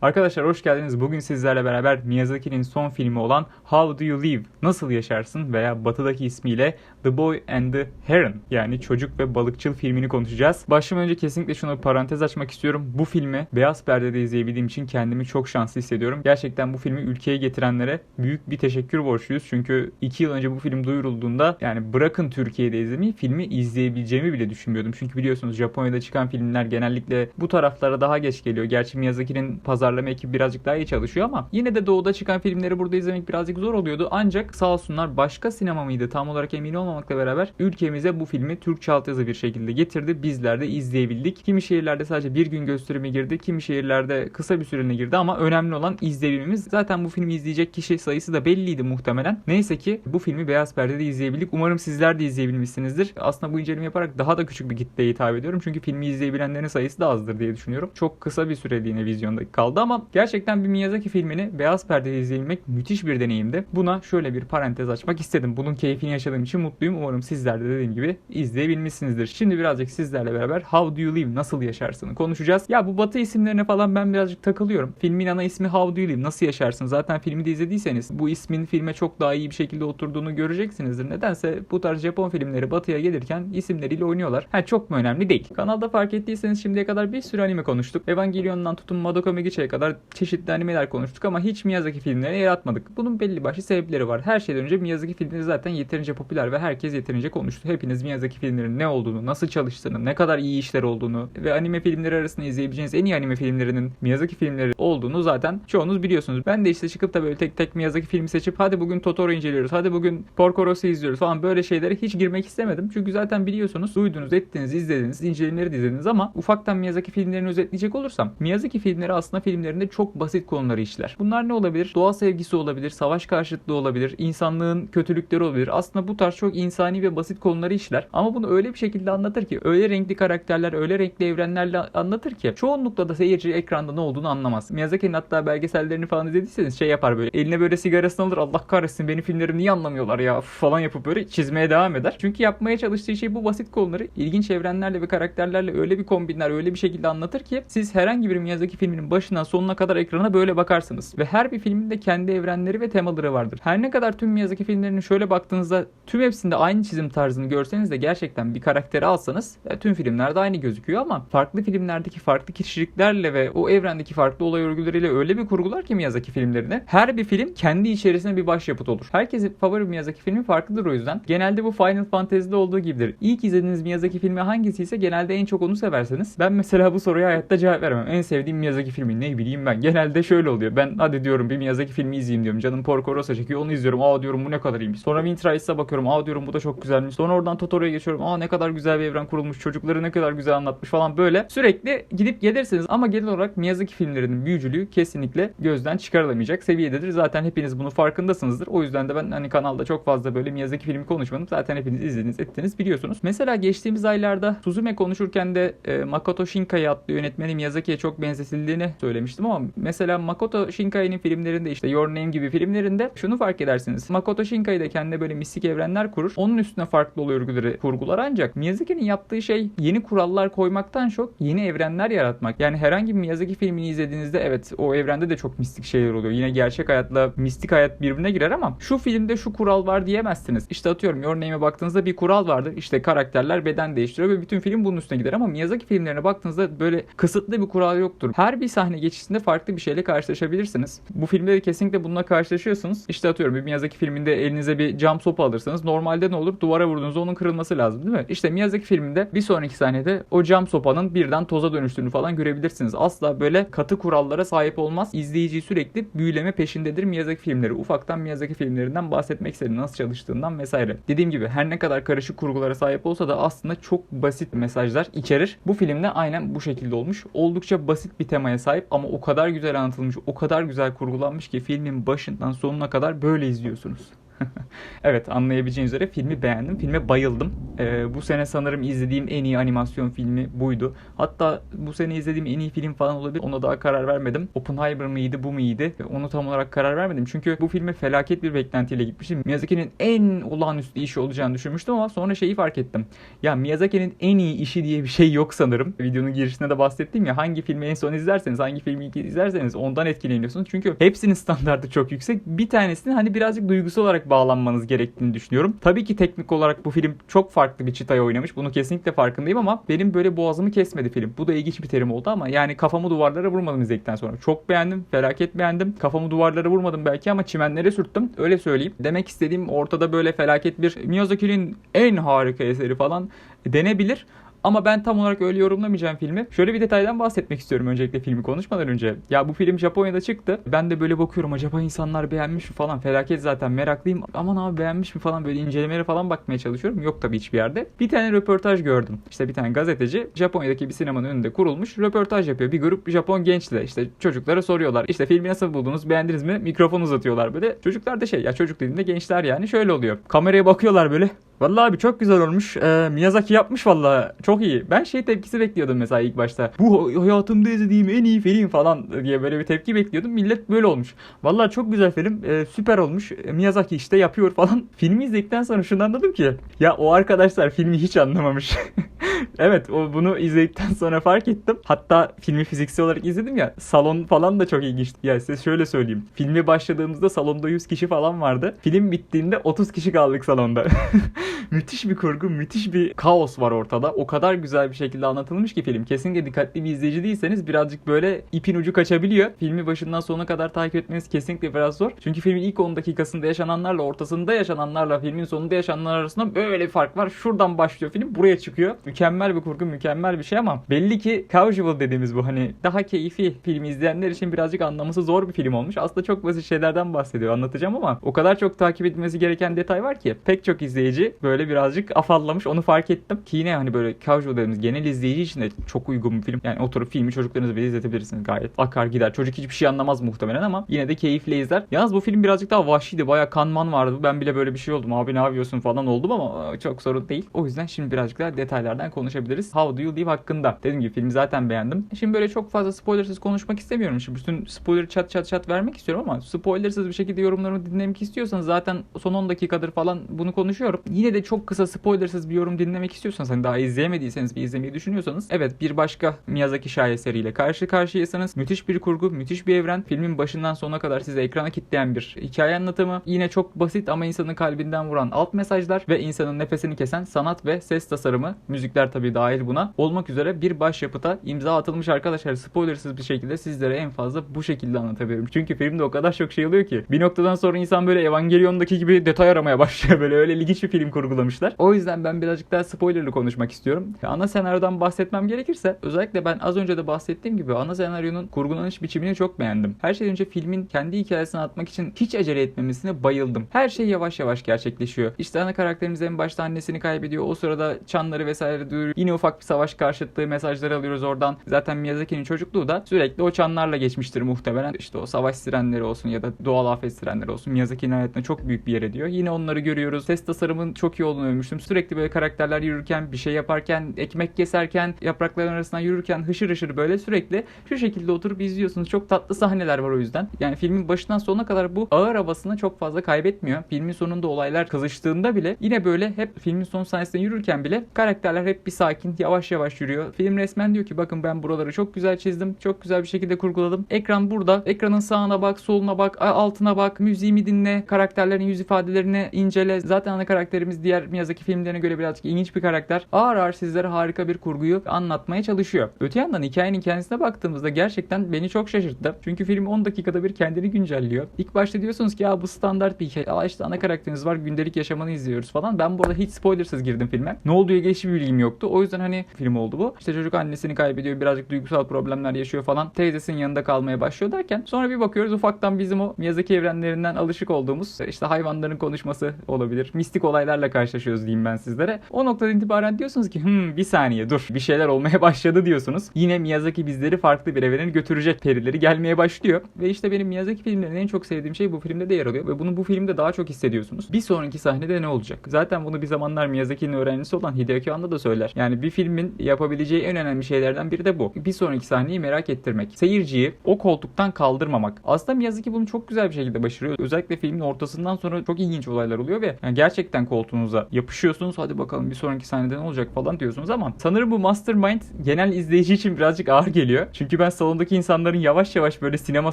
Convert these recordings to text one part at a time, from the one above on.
Arkadaşlar hoş geldiniz. Bugün sizlerle beraber Miyazaki'nin son filmi olan How Do You Live? Nasıl Yaşarsın veya batıdaki ismiyle The Boy and the Heron yani Çocuk ve Balıkçıl filmini konuşacağız. Başlamadan önce kesinlikle şunu parantez açmak istiyorum. Bu filmi beyaz perdede izleyebildiğim için kendimi çok şanslı hissediyorum. Gerçekten bu filmi ülkeye getirenlere büyük bir teşekkür borçluyuz. Çünkü 2 yıl önce bu film duyurulduğunda yani bırakın Türkiye'de izlemeyi filmi izleyebileceğimi bile düşünmüyordum. Çünkü biliyorsunuz Japonya'da çıkan filmler genellikle bu taraflara daha geç geliyor. Gerçi Miyazaki'nin pazarlama ekibi birazcık daha iyi çalışıyor ama yine de doğuda çıkan filmleri burada izlemek birazcık zor oluyordu. Ancak sağ olsunlar başka sinema mıydı tam olarak emin olmamakla beraber ülkemize bu filmi Türkçe altyazı bir şekilde getirdi. Bizler de izleyebildik. Kimi şehirlerde sadece bir gün gösterimi girdi. Kimi şehirlerde kısa bir süreliğine girdi ama önemli olan izleyebilmemiz. Zaten bu filmi izleyecek kişi sayısı da belliydi muhtemelen. Neyse ki bu filmi beyaz perdede izleyebildik. Umarım sizler de izleyebilmişsinizdir. Aslında bu inceleme yaparak daha da küçük bir kitleye hitap ediyorum. Çünkü filmi izleyebilenlerin sayısı da azdır diye düşünüyorum. Çok kısa bir süreliğine vizyonda kaldı ama gerçekten bir Miyazaki filmini beyaz perdede izleyebilmek müthiş bir deneyimdi. Buna şöyle bir parantez açmak istedim. Bunun keyfini yaşadığım için mutluyum. Umarım sizler de dediğim gibi izleyebilmişsinizdir. Şimdi birazcık sizlerle beraber How Do You Live nasıl yaşarsını konuşacağız. Ya bu batı isimlerine falan ben birazcık takılıyorum. Filmin ana ismi How Do You Live nasıl yaşarsın? Zaten filmi de izlediyseniz bu ismin filme çok daha iyi bir şekilde oturduğunu göreceksinizdir. Nedense bu tarz Japon filmleri batıya gelirken isimleriyle oynuyorlar. Ha çok mu önemli değil. Kanalda fark ettiyseniz şimdiye kadar bir sürü anime konuştuk. Evangelion'dan tutun Madoka Magica'ya kadar çeşitli animeler konuştuk ama hiç Miyazaki filmlerine yer atmadık. Bunun belli başlı sebepleri var. Her şeyden önce Miyazaki filmleri zaten yeterince popüler ve herkes yeterince konuştu. Hepiniz Miyazaki filmlerinin ne olduğunu, nasıl çalıştığını, ne kadar iyi işler olduğunu ve anime filmleri arasında izleyebileceğiniz en iyi anime filmlerinin Miyazaki filmleri olduğunu zaten çoğunuz biliyorsunuz. Ben de işte çıkıp da böyle tek tek Miyazaki filmi seçip hadi bugün Totoro inceliyoruz, hadi bugün Porco Rosso izliyoruz falan böyle şeylere hiç girmek istemedim. Çünkü zaten biliyorsunuz duydunuz, ettiniz, izlediniz, incelemleri de izlediniz ama ufaktan Miyazaki filmlerini özetleyecek olursam Miyazaki filmleri aslında filmlerinde çok basit konuları işler. Bunlar ne olabilir? Doğa sevgisi olabilir, savaş karşıtlığı olabilir, insanlığın kötülükleri olabilir. Aslında bu tarz çok insani ve basit konuları işler. Ama bunu öyle bir şekilde anlatır ki, öyle renkli karakterler, öyle renkli evrenlerle anlatır ki çoğunlukla da seyirci ekranda ne olduğunu anlamaz. Miyazaki'nin hatta belgesellerini falan izlediyseniz şey yapar böyle. Eline böyle sigarasını alır. Allah kahretsin benim filmlerimi niye anlamıyorlar ya falan yapıp böyle çizmeye devam eder. Çünkü yapmaya çalıştığı şey bu basit konuları ilginç evrenlerle ve karakterlerle öyle bir kombinler, öyle bir şekilde anlatır ki siz herhangi bir Miyazaki filminin başından sonuna kadar ekrana böyle bakarsınız. Ve her bir filmin de kendi evrenleri ve temaları vardır. Her ne kadar tüm Miyazaki filmlerinin şöyle baktığınızda tüm hepsinde aynı çizim tarzını görseniz de gerçekten bir karakteri alsanız e, tüm filmlerde aynı gözüküyor ama farklı filmlerdeki farklı kişiliklerle ve o evrendeki farklı olay örgüleriyle öyle bir kurgular ki Miyazaki filmlerini. Her bir film kendi içerisinde bir başyapıt olur. Herkesin favori Miyazaki filmi farklıdır o yüzden. Genelde bu Final Fantasy'de olduğu gibidir. İlk izlediğiniz Miyazaki filmi hangisi ise genelde en çok onu seversiniz. Ben mesela bu soruya hayatta cevap veremem. En sevdiğim Miyazaki filmi ne bileyim ben. Genelde şöyle oluyor. Ben hadi diyorum bir Miyazaki filmi izleyeyim diyorum. Canım Porco Rosso çekiyor onu izliyorum. Aa diyorum bu ne kadar iyiymiş. Sonra Winter Ice'a bakıyorum. Aa diyorum bu da çok güzelmiş. Sonra oradan Totoro'ya geçiyorum. Aa ne kadar güzel bir evren kurulmuş. Çocukları ne kadar güzel anlatmış falan böyle. Sürekli gidip gelirsiniz ama genel olarak Miyazaki filmlerinin büyücülüğü kesinlikle gözden çıkarılamayacak seviyededir. Zaten hepiniz bunu farkındasınızdır. O yüzden de ben hani kanalda çok fazla böyle Miyazaki filmi konuşmadım. Zaten hepiniz izlediniz, ettiniz biliyorsunuz. Mesela geçtiğimiz aylarda Suzume konuşurken de e, Makoto Shinkai adlı yönetmeni Miyazaki'ye çok benzetildiğini söylemiştim ama mesela Makoto Shinkai'nin filmlerinde işte Your Name gibi filmlerinde şunu fark edersiniz. Makoto Shinkai de kendine böyle mistik evrenler kurur. Onun üstüne farklı olay örgüleri kurgular ancak Miyazaki'nin yaptığı şey yeni kurallar koymaktan çok yeni evrenler yaratmak. Yani herhangi bir Miyazaki filmini izlediğinizde evet o evrende de çok mistik şeyler oluyor. Yine gerçek hayatla mistik hayat birbirine girer ama şu filmde şu kural var diyemezsiniz. İşte atıyorum Your Name'e baktığınızda bir kural vardır. İşte karakterler beden değiştiriyor ve bütün film bunun üstüne gider ama Miyazaki filmlerine baktığınızda böyle kısıtlı bir kural yoktur. Her bir sahne geçişinde farklı bir şeyle karşılaşabilirsiniz. Bu filmde de kesinlikle bununla karşılaşıyorsunuz. İşte atıyorum bir Miyazaki filminde elinize bir cam sopa alırsanız normalde ne olur? Duvara vurduğunuzda onun kırılması lazım değil mi? İşte Miyazaki filminde bir sonraki sahnede o cam sopanın birden toza dönüştüğünü falan görebilirsiniz. Asla böyle katı kurallara sahip olmaz. İzleyiciyi sürekli büyüleme peşindedir Miyazaki filmleri. Ufaktan Miyazaki filmlerinden bahsetmek istedim. Nasıl çalıştığından vesaire. Dediğim gibi her ne kadar karışık kurgulara sahip olsa da aslında çok basit mesajlar içerir. Bu filmde aynen bu şekilde olmuş. Oldukça basit bir temaya sahip ama o kadar güzel anlatılmış, o kadar güzel kurgulanmış ki filmin başından sonuna kadar böyle izliyorsunuz. evet anlayabileceğiniz üzere filmi beğendim. Filme bayıldım. Ee, bu sene sanırım izlediğim en iyi animasyon filmi buydu. Hatta bu sene izlediğim en iyi film falan olabilir. Ona daha karar vermedim. Oppenheimer mıydı bu muydu? Onu tam olarak karar vermedim. Çünkü bu filme felaket bir beklentiyle gitmiştim. Miyazaki'nin en olağanüstü işi olacağını düşünmüştüm ama sonra şeyi fark ettim. Ya Miyazaki'nin en iyi işi diye bir şey yok sanırım. Videonun girişinde de bahsettim ya hangi filmi en son izlerseniz, hangi filmi ilk izlerseniz ondan etkileniyorsunuz. Çünkü hepsinin standartı çok yüksek. Bir tanesinin hani birazcık duygusal olarak bağlanmanız gerektiğini düşünüyorum. Tabii ki teknik olarak bu film çok farklı bir çıtaya oynamış. Bunu kesinlikle farkındayım ama benim böyle boğazımı kesmedi film. Bu da ilginç bir terim oldu ama yani kafamı duvarlara vurmadım izledikten sonra. Çok beğendim. Felaket beğendim. Kafamı duvarlara vurmadım belki ama çimenlere sürttüm. Öyle söyleyeyim. Demek istediğim ortada böyle felaket bir Miyazaki'nin en harika eseri falan denebilir. Ama ben tam olarak öyle yorumlamayacağım filmi. Şöyle bir detaydan bahsetmek istiyorum öncelikle filmi konuşmadan önce. Ya bu film Japonya'da çıktı. Ben de böyle bakıyorum acaba insanlar beğenmiş mi falan. Felaket zaten meraklıyım. Aman abi beğenmiş mi falan böyle incelemelere falan bakmaya çalışıyorum. Yok tabii hiçbir yerde. Bir tane röportaj gördüm. İşte bir tane gazeteci Japonya'daki bir sinemanın önünde kurulmuş. Röportaj yapıyor. Bir grup Japon gençle işte çocuklara soruyorlar. İşte filmi nasıl buldunuz? Beğendiniz mi? Mikrofon uzatıyorlar böyle. Çocuklar da şey ya çocuk dediğinde gençler yani şöyle oluyor. Kameraya bakıyorlar böyle. Vallahi abi çok güzel olmuş. Ee, Miyazaki yapmış vallahi. Çok iyi. Ben şey tepkisi bekliyordum mesela ilk başta. Bu hayatımda izlediğim en iyi film falan diye böyle bir tepki bekliyordum. Millet böyle olmuş. Vallahi çok güzel film. Ee, süper olmuş. Ee, Miyazaki işte yapıyor falan. Filmi izledikten sonra şunu anladım ki. Ya o arkadaşlar filmi hiç anlamamış. evet o bunu izledikten sonra fark ettim. Hatta filmi fiziksel olarak izledim ya. Salon falan da çok ilginçti. Ya size şöyle söyleyeyim. Filmi başladığımızda salonda 100 kişi falan vardı. Film bittiğinde 30 kişi kaldık salonda. müthiş bir kurgu, müthiş bir kaos var ortada. O kadar güzel bir şekilde anlatılmış ki film. Kesinlikle dikkatli bir izleyici değilseniz birazcık böyle ipin ucu kaçabiliyor. Filmi başından sonuna kadar takip etmeniz kesinlikle biraz zor. Çünkü filmin ilk 10 dakikasında yaşananlarla ortasında yaşananlarla filmin sonunda yaşananlar arasında böyle bir fark var. Şuradan başlıyor film buraya çıkıyor. Mükemmel bir kurgu, mükemmel bir şey ama belli ki casual dediğimiz bu hani daha keyfi filmi izleyenler için birazcık anlaması zor bir film olmuş. Aslında çok basit şeylerden bahsediyor anlatacağım ama o kadar çok takip edilmesi gereken detay var ki pek çok izleyici böyle birazcık afallamış onu fark ettim. Ki yine hani böyle casual dediğimiz genel izleyici için de çok uygun bir film. Yani oturup filmi çocuklarınızla bile izletebilirsiniz gayet. Akar gider. Çocuk hiçbir şey anlamaz muhtemelen ama yine de keyifle izler. Yalnız bu film birazcık daha vahşiydi. Baya kanman vardı. Ben bile böyle bir şey oldum. Abi ne yapıyorsun falan oldum ama çok sorun değil. O yüzden şimdi birazcık daha detaylardan konuşabiliriz. How Do You Live hakkında. Dediğim gibi filmi zaten beğendim. Şimdi böyle çok fazla spoilersız konuşmak istemiyorum. Şimdi bütün spoiler çat çat çat vermek istiyorum ama spoilersız bir şekilde yorumlarımı dinlemek istiyorsanız zaten son 10 dakikadır falan bunu konuşuyorum. Yine de çok kısa spoilersız bir yorum dinlemek istiyorsanız hani daha izleyemediyseniz bir izlemeyi düşünüyorsanız evet bir başka Miyazaki şaheseriyle karşı karşıyaysanız müthiş bir kurgu, müthiş bir evren. Filmin başından sonuna kadar size ekrana kitleyen bir hikaye anlatımı. Yine çok basit ama insanın kalbinden vuran alt mesajlar ve insanın nefesini kesen sanat ve ses tasarımı. Müzikler tabii dahil buna. Olmak üzere bir başyapıta imza atılmış arkadaşlar. Spoilersız bir şekilde sizlere en fazla bu şekilde anlatabilirim. Çünkü filmde o kadar çok şey oluyor ki. Bir noktadan sonra insan böyle Evangelion'daki gibi detay aramaya başlıyor. Böyle öyle ilginç bir film kurgulamışlar. O yüzden ben birazcık daha spoilerlı konuşmak istiyorum. Ana senaryodan bahsetmem gerekirse özellikle ben az önce de bahsettiğim gibi ana senaryonun kurgulanış biçimini çok beğendim. Her şeyden önce filmin kendi hikayesini atmak için hiç acele etmemesine bayıldım. Her şey yavaş yavaş gerçekleşiyor. İşte ana karakterimiz en başta annesini kaybediyor. O sırada çanları vesaire duyuyor. Yine ufak bir savaş karşıtlığı mesajları alıyoruz oradan. Zaten Miyazaki'nin çocukluğu da sürekli o çanlarla geçmiştir muhtemelen. İşte o savaş sirenleri olsun ya da doğal afet sirenleri olsun. Miyazaki'nin hayatına çok büyük bir yer ediyor. Yine onları görüyoruz. Ses tasarımın çok iyi olduğunu övmüştüm. Sürekli böyle karakterler yürürken, bir şey yaparken, ekmek keserken, yaprakların arasından yürürken hışır hışır böyle sürekli şu şekilde oturup izliyorsunuz. Çok tatlı sahneler var o yüzden. Yani filmin başından sonuna kadar bu ağır havasını çok fazla kaybetmiyor. Filmin sonunda olaylar kızıştığında bile yine böyle hep filmin son sahnesinde yürürken bile karakterler hep bir sakin, yavaş yavaş yürüyor. Film resmen diyor ki bakın ben buraları çok güzel çizdim. Çok güzel bir şekilde kurguladım. Ekran burada. Ekranın sağına bak, soluna bak, altına bak, müziğimi dinle, karakterlerin yüz ifadelerini incele. Zaten ana karakterimiz diğer Miyazaki filmlerine göre birazcık ilginç bir karakter. Ağır ağır sizlere harika bir kurguyu anlatmaya çalışıyor. Öte yandan hikayenin kendisine baktığımızda gerçekten beni çok şaşırttı. Çünkü film 10 dakikada bir kendini güncelliyor. İlk başta diyorsunuz ki ya bu standart bir hikaye. Aa işte ana karakteriniz var gündelik yaşamını izliyoruz falan. Ben burada hiç spoilersız girdim filme. Ne olduğu ilgili hiçbir bilgim yoktu. Yoktu. O yüzden hani film oldu bu. İşte çocuk annesini kaybediyor. Birazcık duygusal problemler yaşıyor falan. Teyzesinin yanında kalmaya başlıyor derken sonra bir bakıyoruz ufaktan bizim o Miyazaki evrenlerinden alışık olduğumuz işte hayvanların konuşması olabilir. Mistik olaylarla karşılaşıyoruz diyeyim ben sizlere. O noktadan itibaren diyorsunuz ki hmm, bir saniye dur bir şeyler olmaya başladı diyorsunuz. Yine Miyazaki bizleri farklı bir evrene götürecek perileri gelmeye başlıyor. Ve işte benim Miyazaki filmlerinin en çok sevdiğim şey bu filmde de yer alıyor. Ve bunu bu filmde daha çok hissediyorsunuz. Bir sonraki sahnede ne olacak? Zaten bunu bir zamanlar Miyazaki'nin öğrencisi olan Hideaki Anno da söyler. Yani bir filmin yapabileceği en önemli şeylerden biri de bu. Bir sonraki sahneyi merak ettirmek. Seyirciyi o koltuktan kaldırmamak. Aslında Miyazaki bunu çok güzel bir şekilde başarıyor. Özellikle filmin ortasından sonra çok ilginç olaylar oluyor ve yani gerçekten koltuğunuza yapışıyorsunuz. Hadi bakalım bir sonraki sahnede ne olacak falan diyorsunuz ama sanırım bu Mastermind genel izleyici için birazcık ağır geliyor. Çünkü ben salondaki insanların yavaş yavaş böyle sinema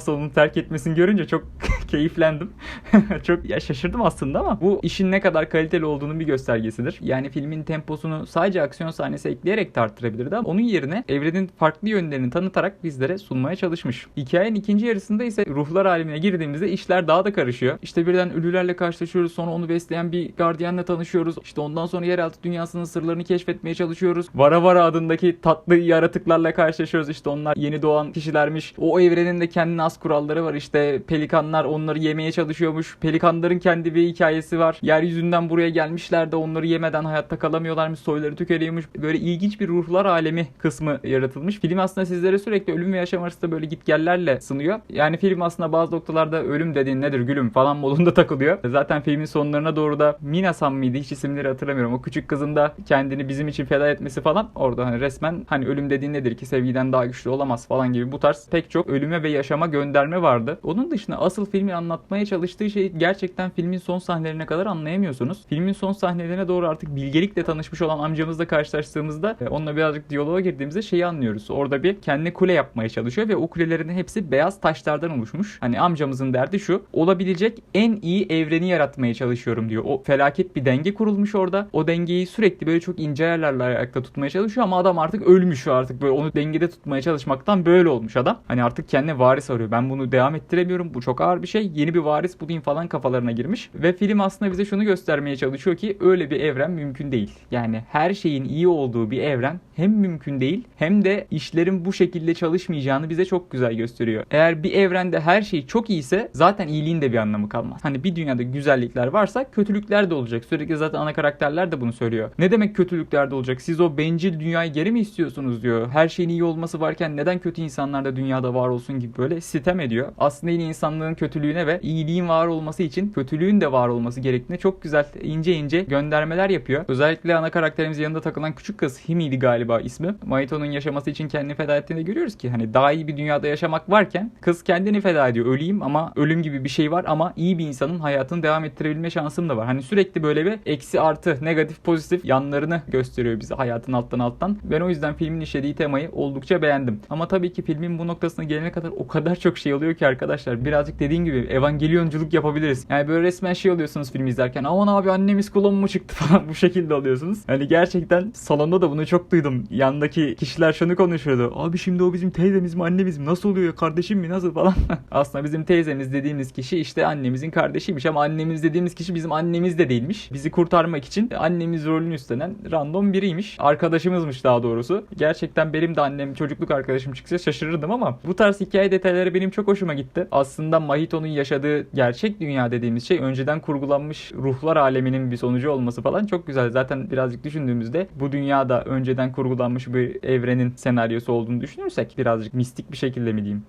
salonunu terk etmesini görünce çok keyiflendim. çok ya şaşırdım aslında ama bu işin ne kadar kaliteli olduğunun bir göstergesidir. Yani filmin temposunu sadece aksiyon sahnesi ekleyerek de ama onun yerine evrenin farklı yönlerini tanıtarak bizlere sunmaya çalışmış. Hikayenin ikinci yarısında ise ruhlar alemine girdiğimizde işler daha da karışıyor. İşte birden ölülerle karşılaşıyoruz. Sonra onu besleyen bir gardiyanla tanışıyoruz. İşte ondan sonra yeraltı dünyasının sırlarını keşfetmeye çalışıyoruz. Vara Vara adındaki tatlı yaratıklarla karşılaşıyoruz. İşte onlar yeni doğan kişilermiş. O evrenin de kendine az kuralları var. İşte pelikanlar onları yemeye çalışıyormuş. Pelikanların kendi bir hikayesi var. Yeryüzünden buraya gelmişler de onları yemeden hayatta kalamıyorlarmış. Soyları tükeniyormuş. Böyle ilginç bir ruhlar alemi kısmı yaratılmış. Film aslında sizlere sürekli ölüm ve yaşam arasında böyle gitgellerle sınıyor. Yani film aslında bazı noktalarda ölüm dediğin nedir gülüm falan modunda takılıyor. Zaten filmin sonlarına doğru da Mina-san mıydı hiç isimleri hatırlamıyorum. O küçük kızın da kendini bizim için feda etmesi falan orada hani resmen hani ölüm dediğin nedir ki sevgiden daha güçlü olamaz falan gibi bu tarz pek çok ölüme ve yaşama gönderme vardı. Onun dışında asıl filmi anlatmaya çalıştığı şeyi gerçekten filmin son sahnelerine kadar anlayamıyorsunuz. Filmin son sahnelerine doğru artık bilgelikle tanışmış olan amcamızla karşılaştığımızda e, onunla birazcık diyaloğa girdiğimizde şeyi anlıyoruz. Orada bir kendi kule yapmaya çalışıyor ve o kulelerin hepsi beyaz taşlardan oluşmuş. Hani amcamızın derdi şu. Olabilecek en iyi evreni yaratmaya çalışıyorum diyor. O felaket bir denge kurulmuş orada. O dengeyi sürekli böyle çok ince ayarlarla ayakta tutmaya çalışıyor ama adam artık ölmüş artık böyle onu dengede tutmaya çalışmaktan böyle olmuş adam. Hani artık kendine varis arıyor. Ben bunu devam ettiremiyorum. Bu çok ağır bir şey. Yeni bir varis bulayım falan kafalarına girmiş. Ve film aslında bize şunu göstermeye çalışıyor ki öyle bir evren mümkün değil. Yani her şeyin iyi olduğu bir evren hem mümkün değil hem de işlerin bu şekilde çalışmayacağını bize çok güzel gösteriyor. Eğer bir evrende her şey çok iyiyse zaten iyiliğin de bir anlamı kalmaz. Hani bir dünyada güzellikler varsa kötülükler de olacak. Sürekli zaten ana karakterler de bunu söylüyor. Ne demek kötülükler de olacak? Siz o bencil dünyayı geri mi istiyorsunuz diyor. Her şeyin iyi olması varken neden kötü insanlar da dünyada var olsun gibi böyle sitem ediyor. Aslında yine insanlığın kötülüğüne ve iyiliğin var olması için kötülüğün de var olması gerektiğine çok güzel ince ince göndermeler yapıyor. Özellikle ana karakterimiz yanında takılan küçük kız Himi'ydi galiba ismi. Mahito'nun yaşaması için kendini feda ettiğinde görüyoruz ki hani daha iyi bir dünyada yaşamak varken kız kendini feda ediyor. Öleyim ama ölüm gibi bir şey var ama iyi bir insanın hayatını devam ettirebilme şansım da var. Hani sürekli böyle bir eksi artı negatif pozitif yanlarını gösteriyor bize hayatın alttan alttan. Ben o yüzden filmin işlediği temayı oldukça beğendim. Ama tabii ki filmin bu noktasına gelene kadar o kadar çok şey oluyor ki arkadaşlar. Birazcık dediğim gibi evangelyonculuk yapabiliriz. Yani böyle resmen şey oluyorsunuz film izlerken. Aman abi annemiz klon mu çıktı falan bu şekilde oluyorsunuz. Hani gerçekten salonda da bunu çok duydum. Yandaki kişiler şunu konuşuyordu. Abi şimdi o bizim teyzemiz mi annemiz mi? Nasıl oluyor? Kardeşim mi? Nasıl falan. Aslında bizim teyzemiz dediğimiz kişi işte annemizin kardeşiymiş ama annemiz dediğimiz kişi bizim annemiz de değilmiş. Bizi kurtarmak için annemiz rolünü üstlenen random biriymiş. Arkadaşımızmış daha doğrusu. Gerçekten benim de annem çocukluk arkadaşım çıksa şaşırırdım ama bu tarz hikaye detayları benim çok hoşuma gitti. Aslında Mahito'nun yaşadığı gerçek dünya dediğimiz şey önceden kurgulanmış ruhlar aleminin bir sonucu olması falan çok güzel. Zaten birazcık düşündüğümüzde bu dünyada önceden kurgulanmış bir evrenin senaryosu olduğunu düşünürsek birazcık mistik bir şekilde mi diyeyim?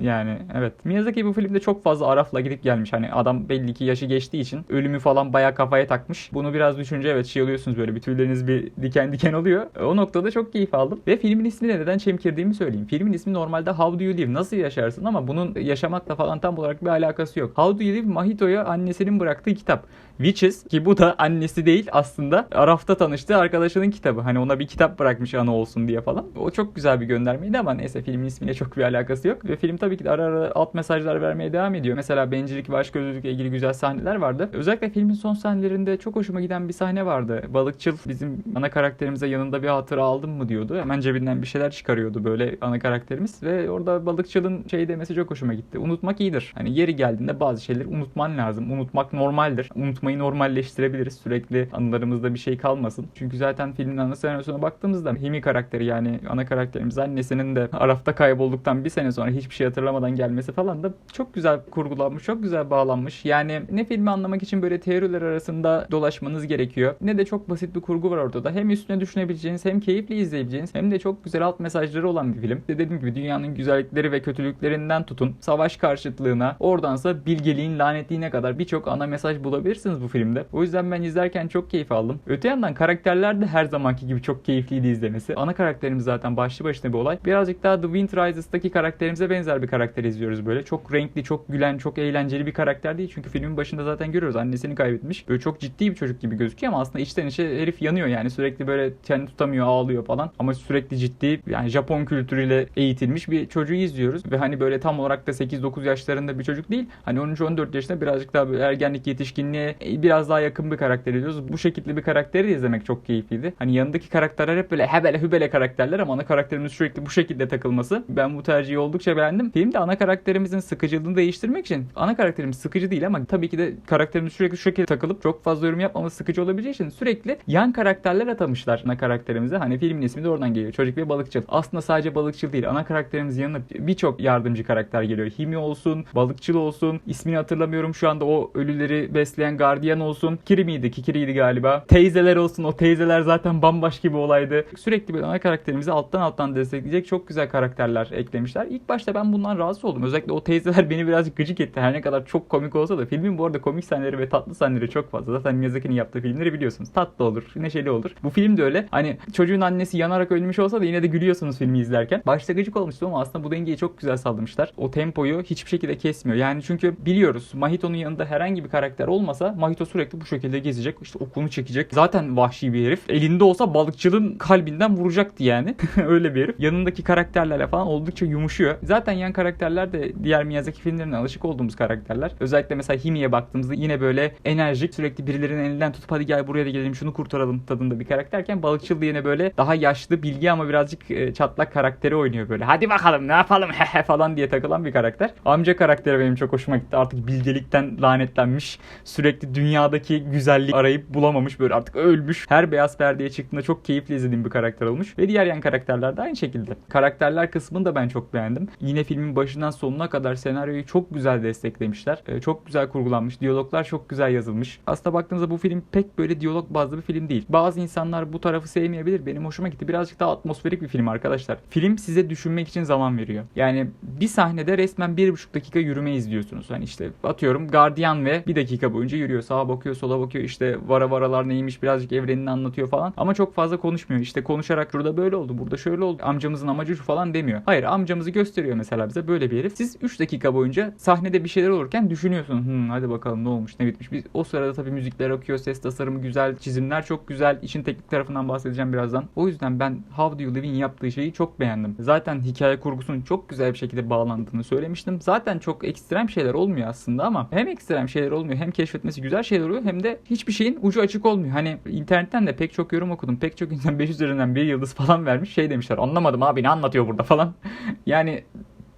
Yani evet. Miyazaki bu filmde çok fazla arafla gidip gelmiş. Hani adam belli ki yaşı geçtiği için ölümü falan bayağı kafaya takmış. Bunu biraz düşünce evet şey oluyorsunuz böyle bir tüyleriniz bir diken diken oluyor. O noktada çok keyif aldım. Ve filmin ismini neden çemkirdiğimi söyleyeyim. Filmin ismi normalde How Do You Live? Nasıl yaşarsın ama bunun yaşamakla falan tam olarak bir alakası yok. How Do You Live Mahito'ya annesinin bıraktığı kitap. Witches ki bu da annesi değil aslında Araf'ta tanıştığı arkadaşının kitabı. Hani ona bir kitap bırakmış ana olsun diye falan. O çok güzel bir göndermeydi ama neyse filmin ismiyle çok bir alakası yok. Ve film tabii ki de ara ara alt mesajlar vermeye devam ediyor. Mesela bencillik ve açgözlülükle ilgili güzel sahneler vardı. Özellikle filmin son sahnelerinde çok hoşuma giden bir sahne vardı. Balıkçıl bizim ana karakterimize yanında bir hatıra aldın mı diyordu. Hemen cebinden bir şeyler çıkarıyordu böyle ana karakterimiz. Ve orada balıkçılın şey demesi çok hoşuma gitti. Unutmak iyidir. Hani yeri geldiğinde bazı şeyleri unutman lazım. Unutmak normaldir. Unutmayı normalleştirebiliriz. Sürekli anılarımızda bir şey kalmasın. Çünkü zaten filmin ana senaryosuna baktığımızda Himi karakteri yani ana karakterimiz annesinin de Araf'ta kaybolduktan bir sene sonra hiçbir şey hatırlamadan gelmesi falan da çok güzel kurgulanmış, çok güzel bağlanmış. Yani ne filmi anlamak için böyle teoriler arasında dolaşmanız gerekiyor. Ne de çok basit bir kurgu var ortada. Hem üstüne düşünebileceğiniz hem keyifli izleyebileceğiniz hem de çok güzel alt mesajları olan bir film. De dediğim gibi dünyanın güzellikleri ve kötülüklerinden tutun savaş karşıtlığına oradansa bilgeliğin lanetliğine kadar birçok ana mesaj bulabilirsiniz bu filmde. O yüzden ben izlerken çok keyif aldım. Öte yandan karakterler de her zamanki gibi çok keyifliydi izlemesi. Ana karakterimiz zaten başlı başına bir olay. Birazcık daha The Wind Rises'taki karakterimize benzer bir karakter izliyoruz böyle. Çok renkli, çok gülen, çok eğlenceli bir karakter değil. Çünkü filmin başında zaten görüyoruz annesini kaybetmiş. Böyle çok ciddi bir çocuk gibi gözüküyor ama aslında içten içe herif yanıyor yani. Sürekli böyle kendini tutamıyor, ağlıyor falan. Ama sürekli ciddi yani Japon kültürüyle eğitilmiş bir çocuğu izliyoruz. Ve hani böyle tam olarak da 8-9 yaşlarında bir çocuk değil. Hani 13-14 yaşında birazcık daha ergenlik yetişkinliğe biraz daha yakın bir karakter izliyoruz. Bu şekilde bir karakteri izlemek çok keyifliydi. Hani yanındaki karakterler hep böyle hebele hübele karakterler ama ana karakterimiz sürekli bu şekilde takılması. Ben bu tercihi oldukça beğendim. Filmde ana karakterimizin sıkıcılığını değiştirmek için ana karakterimiz sıkıcı değil ama tabii ki de karakterimiz sürekli şu şekilde takılıp çok fazla yorum yapmaması sıkıcı olabileceği için sürekli yan karakterler atamışlar ana karakterimize. Hani filmin ismi de oradan geliyor. Çocuk ve balıkçıl. Aslında sadece balıkçıl değil. Ana karakterimizin yanına birçok yardımcı karakter geliyor. Himi olsun, balıkçıl olsun, ismini hatırlamıyorum şu anda o ölüleri besleyen gardiyan olsun. Kirimi'ydi, Kikiri'ydi galiba. Teyzeler olsun. O teyzeler zaten bambaşka bir olaydı. Sürekli böyle ana karakterimizi alttan alttan destekleyecek çok güzel karakterler eklemişler. İlk başta ben bundan rahatsız oldum. Özellikle o teyzeler beni birazcık gıcık etti. Her ne kadar çok komik olsa da filmin bu arada komik sahneleri ve tatlı sahneleri çok fazla. Zaten Miyazaki'nin yaptığı filmleri biliyorsunuz. Tatlı olur, neşeli olur. Bu film de öyle. Hani çocuğun annesi yanarak ölmüş olsa da yine de gülüyorsunuz filmi izlerken. Başta gıcık olmuştu ama aslında bu dengeyi çok güzel sağlamışlar. O tempoyu hiçbir şekilde kesmiyor. Yani çünkü biliyoruz Mahito'nun yanında herhangi bir karakter olmasa Mahito sürekli bu şekilde gezecek. İşte okunu çekecek. Zaten vahşi bir herif. Elinde olsa balıkçılın kalbinden vuracaktı yani. öyle bir herif. Yanındaki karakterlerle falan oldukça yumuşuyor. Zaten yan karakterler de diğer Miyazaki filmlerine alışık olduğumuz karakterler. Özellikle mesela Himi'ye baktığımızda yine böyle enerjik sürekli birilerinin elinden tutup hadi gel buraya da gelelim şunu kurtaralım tadında bir karakterken balıkçıl da yine böyle daha yaşlı bilgi ama birazcık e, çatlak karakteri oynuyor böyle. Hadi bakalım ne yapalım hehe falan diye takılan bir karakter. Amca karakteri benim çok hoşuma gitti. Artık bilgelikten lanetlenmiş. Sürekli dünyadaki güzellik arayıp bulamamış böyle artık ölmüş. Her beyaz perdeye çıktığında çok keyifli izlediğim bir karakter olmuş. Ve diğer yan karakterler de aynı şekilde. Karakterler kısmını da ben çok beğendim. Yine filmin başından sonuna kadar senaryoyu çok güzel desteklemişler. E, çok güzel kurgulanmış. Diyaloglar çok güzel yazılmış. Aslında baktığınızda bu film pek böyle diyalog bazlı bir film değil. Bazı insanlar bu tarafı sevmeyebilir. Benim hoşuma gitti. Birazcık daha atmosferik bir film arkadaşlar. Film size düşünmek için zaman veriyor. Yani bir sahnede resmen bir buçuk dakika yürüme izliyorsunuz. Hani işte atıyorum gardiyan ve bir dakika boyunca yürüyor. Sağa bakıyor, sola bakıyor. İşte vara varalar neymiş birazcık evrenini anlatıyor falan. Ama çok fazla konuşmuyor. İşte konuşarak şurada böyle oldu, burada şöyle oldu. Amcamızın amacı şu falan demiyor. Hayır amcamızı gösteriyor mesela bize böyle bir herif. Siz 3 dakika boyunca sahnede bir şeyler olurken düşünüyorsunuz. Hmm, hadi bakalım ne olmuş, ne bitmiş. Biz, o sırada tabii müzikler akıyor, ses tasarımı güzel, çizimler çok güzel. İşin teknik tarafından bahsedeceğim birazdan. O yüzden ben How Do You Live'in yaptığı şeyi çok beğendim. Zaten hikaye kurgusunun çok güzel bir şekilde bağlandığını söylemiştim. Zaten çok ekstrem şeyler olmuyor aslında ama hem ekstrem şeyler olmuyor hem keşfetmesi güzel şeyler oluyor hem de hiçbir şeyin ucu açık olmuyor. Hani internetten de pek çok yorum okudum. Pek çok insan 5 üzerinden bir yıldız falan vermiş. Şey demişler anlamadım abi ne anlatıyor burada falan. yani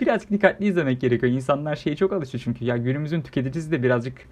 birazcık dikkatli izlemek gerekiyor. İnsanlar şeye çok alışıyor çünkü. Ya günümüzün tüketicisi de birazcık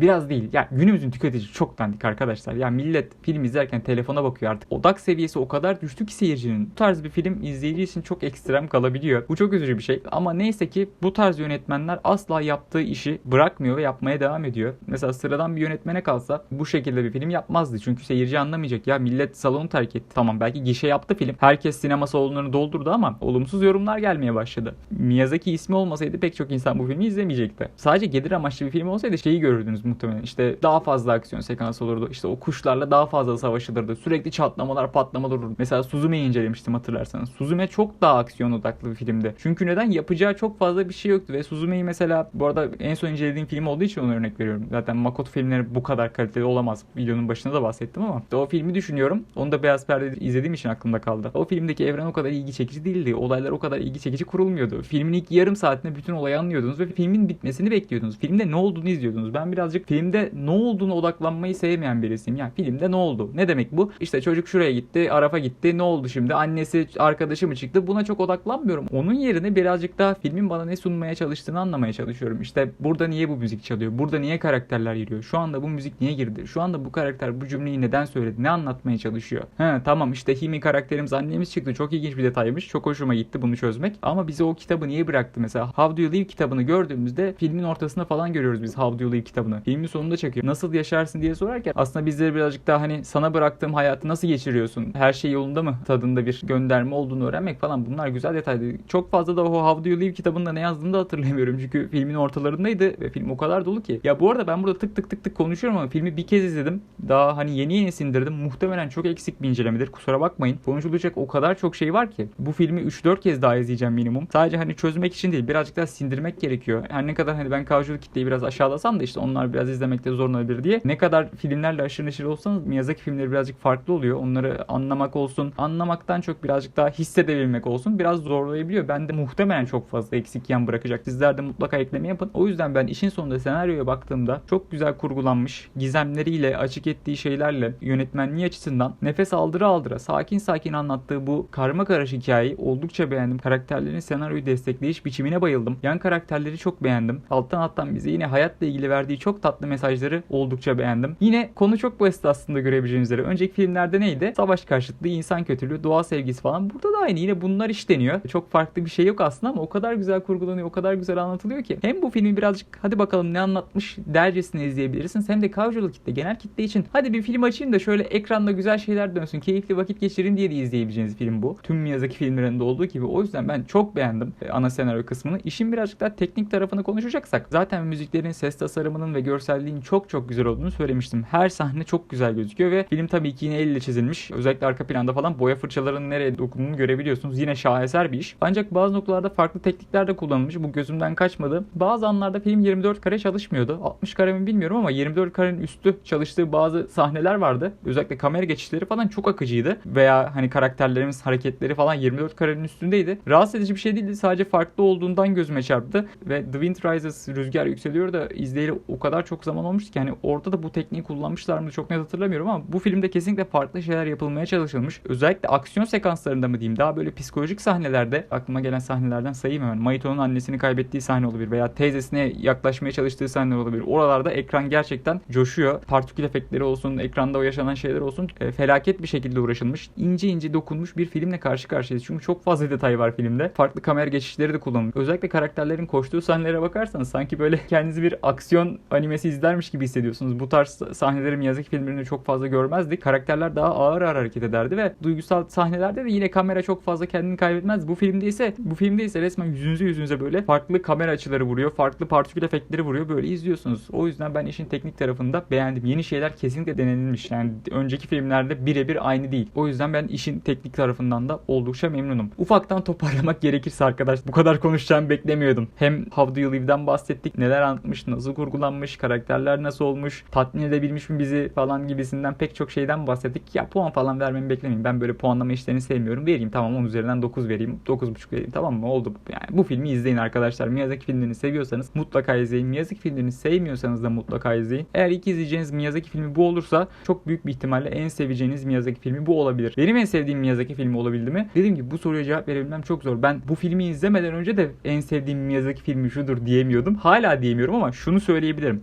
Biraz değil. Ya günümüzün tüketici çok dandik arkadaşlar. Ya millet film izlerken telefona bakıyor artık. Odak seviyesi o kadar düştü ki seyircinin. Bu tarz bir film izleyici için çok ekstrem kalabiliyor. Bu çok üzücü bir şey. Ama neyse ki bu tarz yönetmenler asla yaptığı işi bırakmıyor ve yapmaya devam ediyor. Mesela sıradan bir yönetmene kalsa bu şekilde bir film yapmazdı. Çünkü seyirci anlamayacak. Ya millet salonu terk etti. Tamam belki gişe yaptı film. Herkes sinema salonlarını doldurdu ama olumsuz yorumlar gelmeye başladı. Miyazaki ismi olmasaydı pek çok insan bu filmi izlemeyecekti. Sadece gelir amaçlı bir film olsaydı şeyi görürdünüz muhtemelen. İşte daha fazla aksiyon sekansı olurdu. İşte o kuşlarla daha fazla savaşılırdı. Sürekli çatlamalar, patlamalar olurdu. Mesela Suzume'yi incelemiştim hatırlarsanız. Suzume çok daha aksiyon odaklı bir filmdi. Çünkü neden? Yapacağı çok fazla bir şey yoktu ve Suzume'yi mesela bu arada en son incelediğim film olduğu için onu örnek veriyorum. Zaten Makoto filmleri bu kadar kaliteli olamaz. Videonun başında da bahsettim ama o filmi düşünüyorum. Onu da Beyaz Perde izlediğim için aklımda kaldı. O filmdeki evren o kadar ilgi çekici değildi. Olaylar o kadar ilgi çekici kurulmuyordu. Filmin ilk yarım saatinde bütün olayı anlıyordunuz ve filmin bitmesini bekliyordunuz. Filmde ne olduğunu izliyordunuz. Ben birazcık birazcık filmde ne olduğunu odaklanmayı sevmeyen birisiyim. Yani filmde ne oldu? Ne demek bu? İşte çocuk şuraya gitti, Araf'a gitti. Ne oldu şimdi? Annesi, arkadaşı mı çıktı? Buna çok odaklanmıyorum. Onun yerine birazcık daha filmin bana ne sunmaya çalıştığını anlamaya çalışıyorum. İşte burada niye bu müzik çalıyor? Burada niye karakterler giriyor? Şu anda bu müzik niye girdi? Şu anda bu karakter bu cümleyi neden söyledi? Ne anlatmaya çalışıyor? He tamam işte Himi karakterimiz annemiz çıktı. Çok ilginç bir detaymış. Çok hoşuma gitti bunu çözmek. Ama bize o kitabı niye bıraktı mesela? How Do You Live kitabını gördüğümüzde filmin ortasında falan görüyoruz biz How Do You Live kitabını. Filmin sonunda çekiyor. Nasıl yaşarsın diye sorarken aslında bizleri birazcık daha hani sana bıraktığım hayatı nasıl geçiriyorsun? Her şey yolunda mı? Tadında bir gönderme olduğunu öğrenmek falan bunlar güzel detaydı. Çok fazla da o How Do You Live kitabında ne yazdığını da hatırlamıyorum. Çünkü filmin ortalarındaydı ve film o kadar dolu ki. Ya bu arada ben burada tık tık tık tık konuşuyorum ama filmi bir kez izledim. Daha hani yeni yeni sindirdim. Muhtemelen çok eksik bir incelemedir. Kusura bakmayın. Konuşulacak o kadar çok şey var ki. Bu filmi 3-4 kez daha izleyeceğim minimum. Sadece hani çözmek için değil birazcık daha sindirmek gerekiyor. Her ne kadar hani ben casual kitleyi biraz aşağılasam da işte onlar biraz izlemekte zorlanabilir diye. Ne kadar filmlerle aşırı neşir olsanız Miyazaki filmleri birazcık farklı oluyor. Onları anlamak olsun. Anlamaktan çok birazcık daha hissedebilmek olsun. Biraz zorlayabiliyor. Ben de muhtemelen çok fazla eksik yan bırakacak. Sizler de mutlaka ekleme yapın. O yüzden ben işin sonunda senaryoya baktığımda çok güzel kurgulanmış, gizemleriyle, açık ettiği şeylerle yönetmenliği açısından nefes aldıra aldıra sakin sakin anlattığı bu karma karışık hikayeyi oldukça beğendim. Karakterlerin senaryoyu destekleyiş biçimine bayıldım. Yan karakterleri çok beğendim. Alttan alttan bize yine hayatla ilgili verdiği çok tatlı mesajları oldukça beğendim. Yine konu çok basit aslında görebileceğiniz üzere. Önceki filmlerde neydi? Savaş karşıtlığı, insan kötülüğü, doğa sevgisi falan. Burada da aynı. Yine bunlar işleniyor. Çok farklı bir şey yok aslında ama o kadar güzel kurgulanıyor, o kadar güzel anlatılıyor ki. Hem bu filmi birazcık hadi bakalım ne anlatmış dercesine izleyebilirsiniz. Hem de casual kitle, genel kitle için hadi bir film açayım da şöyle ekranda güzel şeyler dönsün, keyifli vakit geçirin diye de izleyebileceğiniz film bu. Tüm Miyazaki filmlerinde olduğu gibi. O yüzden ben çok beğendim e, ana senaryo kısmını. İşin birazcık daha teknik tarafını konuşacaksak zaten müziklerin, ses tasarımının ve görselliğin çok çok güzel olduğunu söylemiştim. Her sahne çok güzel gözüküyor ve film tabii ki yine elle çizilmiş. Özellikle arka planda falan boya fırçalarının nereye dokunduğunu görebiliyorsunuz. Yine şaheser bir iş. Ancak bazı noktalarda farklı teknikler de kullanılmış. Bu gözümden kaçmadı. Bazı anlarda film 24 kare çalışmıyordu. 60 kare mi bilmiyorum ama 24 karenin üstü çalıştığı bazı sahneler vardı. Özellikle kamera geçişleri falan çok akıcıydı. Veya hani karakterlerimiz hareketleri falan 24 karenin üstündeydi. Rahatsız edici bir şey değildi. Sadece farklı olduğundan gözüme çarptı. Ve The Wind Rises rüzgar yükseliyor da izleyeli o kadar çok zaman olmuştu ki hani orada da bu tekniği kullanmışlar mı çok net hatırlamıyorum ama bu filmde kesinlikle farklı şeyler yapılmaya çalışılmış. Özellikle aksiyon sekanslarında mı diyeyim daha böyle psikolojik sahnelerde aklıma gelen sahnelerden sayayım hemen. Maito'nun annesini kaybettiği sahne olabilir veya teyzesine yaklaşmaya çalıştığı sahne olabilir. Oralarda ekran gerçekten coşuyor. Partikül efektleri olsun, ekranda o yaşanan şeyler olsun e, felaket bir şekilde uğraşılmış. İnce ince dokunmuş bir filmle karşı karşıyayız. Çünkü çok fazla detay var filmde. Farklı kamera geçişleri de kullanılmış. Özellikle karakterlerin koştuğu sahnelere bakarsanız sanki böyle kendinizi bir aksiyon animesi izlermiş gibi hissediyorsunuz. Bu tarz sahneleri Miyazaki filmlerinde çok fazla görmezdik. Karakterler daha ağır ağır hareket ederdi ve duygusal sahnelerde de yine kamera çok fazla kendini kaybetmez. Bu filmde ise bu filmde ise resmen yüzünüze yüzünüze böyle farklı kamera açıları vuruyor. Farklı partikül efektleri vuruyor. Böyle izliyorsunuz. O yüzden ben işin teknik tarafında beğendim. Yeni şeyler kesinlikle denenilmiş. Yani önceki filmlerde birebir aynı değil. O yüzden ben işin teknik tarafından da oldukça memnunum. Ufaktan toparlamak gerekirse arkadaş bu kadar konuşacağımı beklemiyordum. Hem How Do You Live'den bahsettik. Neler anlatmış, nasıl kurgulanmış, karakterler nasıl olmuş, tatmin edebilmiş mi bizi falan gibisinden pek çok şeyden bahsettik. Ya puan falan vermemi beklemeyin. Ben böyle puanlama işlerini sevmiyorum. Vereyim tamam 10 üzerinden 9 vereyim. 9.5 vereyim tamam mı? Oldu. Yani bu filmi izleyin arkadaşlar. Miyazaki filmlerini seviyorsanız mutlaka izleyin. Miyazaki filmlerini sevmiyorsanız da mutlaka izleyin. Eğer ilk izleyeceğiniz Miyazaki filmi bu olursa çok büyük bir ihtimalle en seveceğiniz Miyazaki filmi bu olabilir. Benim en sevdiğim Miyazaki filmi olabildi mi? Dediğim gibi bu soruya cevap verebilmem çok zor. Ben bu filmi izlemeden önce de en sevdiğim Miyazaki filmi şudur diyemiyordum. Hala diyemiyorum ama şunu söyleyebilirim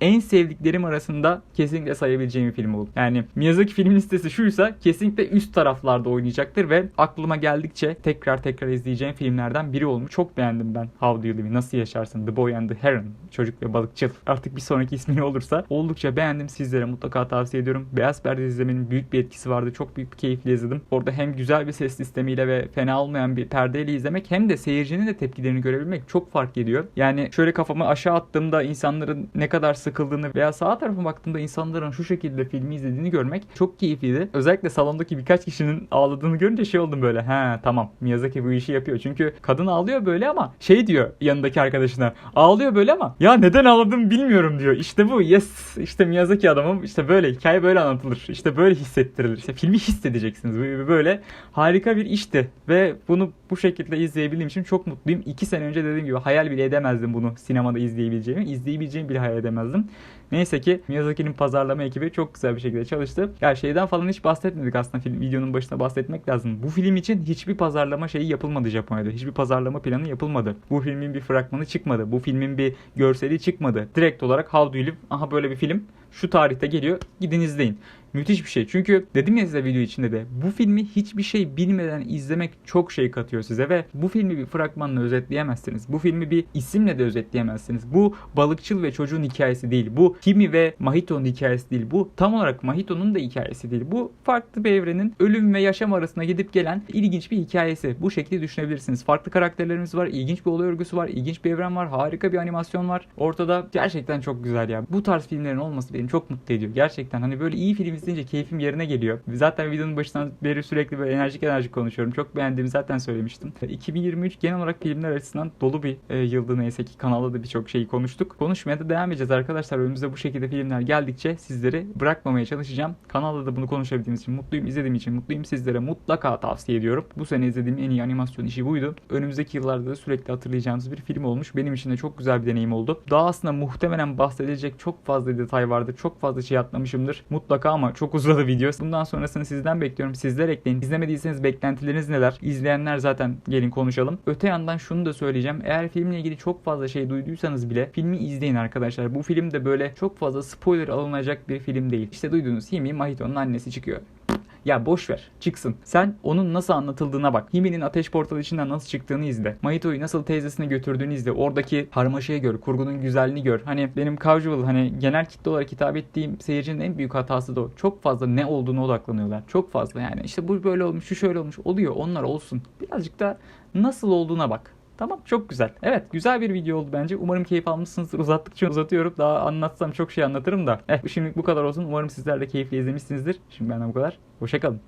en sevdiklerim arasında kesinlikle sayabileceğim bir film oldu. Yani Miyazaki film listesi şuysa kesinlikle üst taraflarda oynayacaktır ve aklıma geldikçe tekrar tekrar izleyeceğim filmlerden biri olmuş. Çok beğendim ben How Do You Live? Nasıl Yaşarsın? The Boy and the Heron. Çocuk ve Balıkçıl. Artık bir sonraki ismi olursa oldukça beğendim. Sizlere mutlaka tavsiye ediyorum. Beyaz Perde izlemenin büyük bir etkisi vardı. Çok büyük bir keyifle izledim. Orada hem güzel bir ses sistemiyle ve fena olmayan bir perdeyle izlemek hem de seyircinin de tepkilerini görebilmek çok fark ediyor. Yani şöyle kafamı aşağı attığımda insanların ne kadar sıkıldığını veya sağa tarafa baktığımda insanların şu şekilde filmi izlediğini görmek çok keyifliydi. Özellikle salondaki birkaç kişinin ağladığını görünce şey oldum böyle. He tamam Miyazaki bu işi yapıyor. Çünkü kadın ağlıyor böyle ama şey diyor yanındaki arkadaşına. Ağlıyor böyle ama ya neden ağladığımı bilmiyorum diyor. İşte bu yes işte Miyazaki adamım işte böyle hikaye böyle anlatılır. İşte böyle hissettirilir. İşte filmi hissedeceksiniz. Böyle harika bir işti ve bunu bu şekilde izleyebildiğim için çok mutluyum. İki sene önce dediğim gibi hayal bile edemezdim bunu sinemada izleyebileceğimi. İzleyebileceğimi bile hayal edemezdim. Lazım. Neyse ki Miyazaki'nin pazarlama ekibi çok güzel bir şekilde çalıştı. Ya şeyden falan hiç bahsetmedik aslında film videonun başında bahsetmek lazım. Bu film için hiçbir pazarlama şeyi yapılmadı Japonya'da. Hiçbir pazarlama planı yapılmadı. Bu filmin bir fragmanı çıkmadı. Bu filmin bir görseli çıkmadı. Direkt olarak How Do You Live? Aha böyle bir film şu tarihte geliyor. Gidin izleyin. Müthiş bir şey. Çünkü dedim ya size video içinde de bu filmi hiçbir şey bilmeden izlemek çok şey katıyor size ve bu filmi bir fragmanla özetleyemezsiniz. Bu filmi bir isimle de özetleyemezsiniz. Bu balıkçıl ve çocuğun hikayesi değil. Bu Kimi ve Mahito'nun hikayesi değil. Bu tam olarak Mahito'nun da hikayesi değil. Bu farklı bir evrenin ölüm ve yaşam arasında gidip gelen ilginç bir hikayesi. Bu şekilde düşünebilirsiniz. Farklı karakterlerimiz var. ilginç bir olay örgüsü var. ilginç bir evren var. Harika bir animasyon var. Ortada gerçekten çok güzel ya. Bu tarz filmlerin olması beni çok mutlu ediyor. Gerçekten hani böyle iyi film izleyince keyfim yerine geliyor. Zaten videonun başından beri sürekli böyle enerjik enerjik konuşuyorum. Çok beğendiğimi zaten söylemiştim. 2023 genel olarak filmler açısından dolu bir e, yıldı neyse ki kanalda da birçok şeyi konuştuk. Konuşmaya da devam edeceğiz arkadaşlar. Önümüzde bu şekilde filmler geldikçe sizleri bırakmamaya çalışacağım. Kanalda da bunu konuşabildiğimiz için mutluyum. izlediğim için mutluyum. Sizlere mutlaka tavsiye ediyorum. Bu sene izlediğim en iyi animasyon işi buydu. Önümüzdeki yıllarda da sürekli hatırlayacağınız bir film olmuş. Benim için de çok güzel bir deneyim oldu. Daha aslında muhtemelen bahsedilecek çok fazla detay vardı. Çok fazla şey atlamışımdır. Mutlaka ama çok uzadı video. Bundan sonrasını sizden bekliyorum. Sizler ekleyin. İzlemediyseniz beklentileriniz neler? İzleyenler zaten gelin konuşalım. Öte yandan şunu da söyleyeceğim. Eğer filmle ilgili çok fazla şey duyduysanız bile filmi izleyin arkadaşlar. Bu film de böyle çok fazla spoiler alınacak bir film değil. İşte duyduğunuz Himi Mahito'nun annesi çıkıyor. Ya boş ver. Çıksın. Sen onun nasıl anlatıldığına bak. Himi'nin ateş portalı içinden nasıl çıktığını izle. Mahito'yu nasıl teyzesine götürdüğünü izle. Oradaki karmaşayı gör. Kurgunun güzelliğini gör. Hani benim casual hani genel kitle olarak hitap ettiğim seyircinin en büyük hatası da o. Çok fazla ne olduğunu odaklanıyorlar. Çok fazla yani. İşte bu böyle olmuş, şu şöyle olmuş. Oluyor. Onlar olsun. Birazcık da nasıl olduğuna bak. Tamam çok güzel. Evet güzel bir video oldu bence. Umarım keyif almışsınızdır. Uzattıkça uzatıyorum. Daha anlatsam çok şey anlatırım da. Eh şimdilik bu kadar olsun. Umarım sizler de keyifli izlemişsinizdir. Şimdi benden bu kadar. Hoşçakalın.